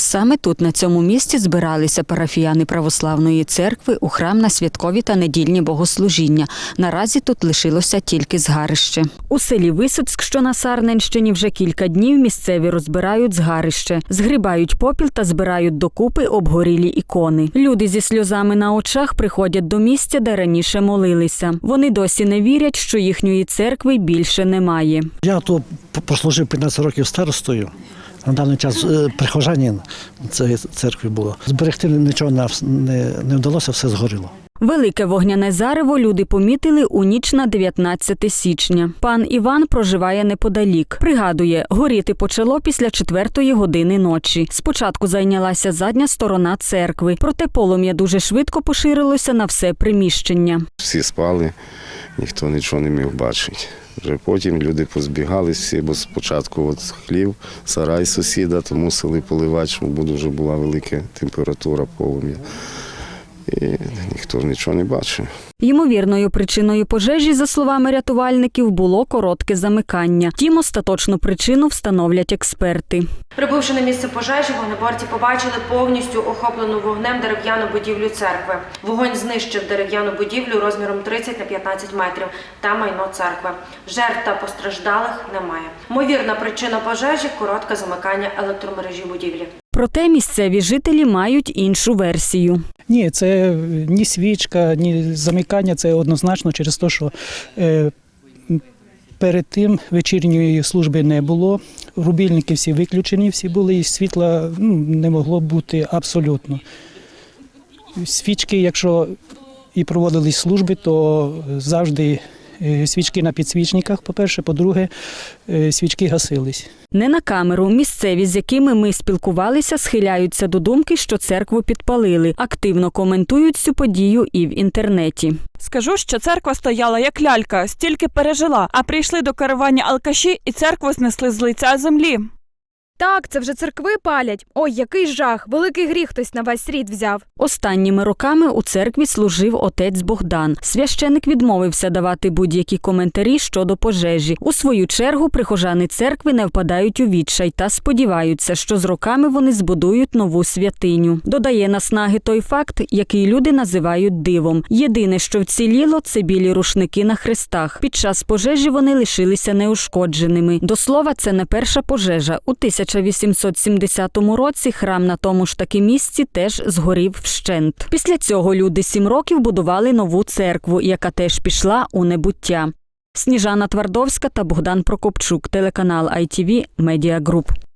Саме тут, на цьому місці, збиралися парафіяни православної церкви у храм на святкові та недільні богослужіння. Наразі тут лишилося тільки згарище. У селі Висоцьк, що на Сарненщині, вже кілька днів місцеві розбирають згарище, згрібають попіл та збирають докупи обгорілі ікони. Люди зі сльозами на очах приходять до місця, де раніше молилися. Вони досі не вірять, що їхньої церкви більше немає. Я тут прослужив 15 років старостою. На даний час е, прихожанин цієї церкви було. Зберегти нічого не, не, вдалося, все згоріло. Велике вогняне зарево люди помітили у ніч на 19 січня. Пан Іван проживає неподалік. Пригадує, горіти почало після четвертої години ночі. Спочатку зайнялася задня сторона церкви, проте полум'я дуже швидко поширилося на все приміщення. Всі спали, ніхто нічого не міг бачити. Вже потім люди позбігались всі, бо спочатку от хлів, сарай сусіда, то мусили поливати, бо дуже була велика температура полум'я. І ніхто нічого не бачив. Ймовірною причиною пожежі, за словами рятувальників, було коротке замикання. Тім остаточну причину встановлять експерти. Прибувши на місце пожежі, вогнеборці побачили повністю охоплену вогнем дерев'яну будівлю церкви. Вогонь знищив дерев'яну будівлю розміром 30 на 15 метрів та майно церкви. Жертв та постраждалих немає. Ймовірна причина пожежі коротке замикання електромережі будівлі. Проте місцеві жителі мають іншу версію. Ні, це ні свічка, ні замикання. Це однозначно через те, що е, перед тим вечірньої служби не було. Рубільники всі виключені, всі були, і світла ну, не могло бути абсолютно. Свічки, якщо і проводились служби, то завжди свічки на підсвічниках, по-перше, по-друге, е, свічки гасились. Не на камеру місцеві, з якими ми спілкувалися, схиляються до думки, що церкву підпалили. Активно коментують цю подію і в інтернеті. Скажу, що церква стояла як лялька, стільки пережила, а прийшли до керування алкаші і церкву знесли з лиця землі. Так, це вже церкви палять. Ой, який жах! Великий гріх хтось на весь світ взяв. Останніми роками у церкві служив отець Богдан. Священик відмовився давати будь-які коментарі щодо пожежі. У свою чергу прихожани церкви не впадають у відчай та сподіваються, що з роками вони збудують нову святиню. Додає наснаги той факт, який люди називають дивом. Єдине, що вціліло, це білі рушники на хрестах. Під час пожежі вони лишилися неушкодженими. До слова, це не перша пожежа. У 1870 році храм на тому ж таки місці теж згорів вщент. Після цього люди сім років будували нову церкву, яка теж пішла у небуття. Сніжана Твардовська та Богдан Прокопчук, телеканал ITV Media Group.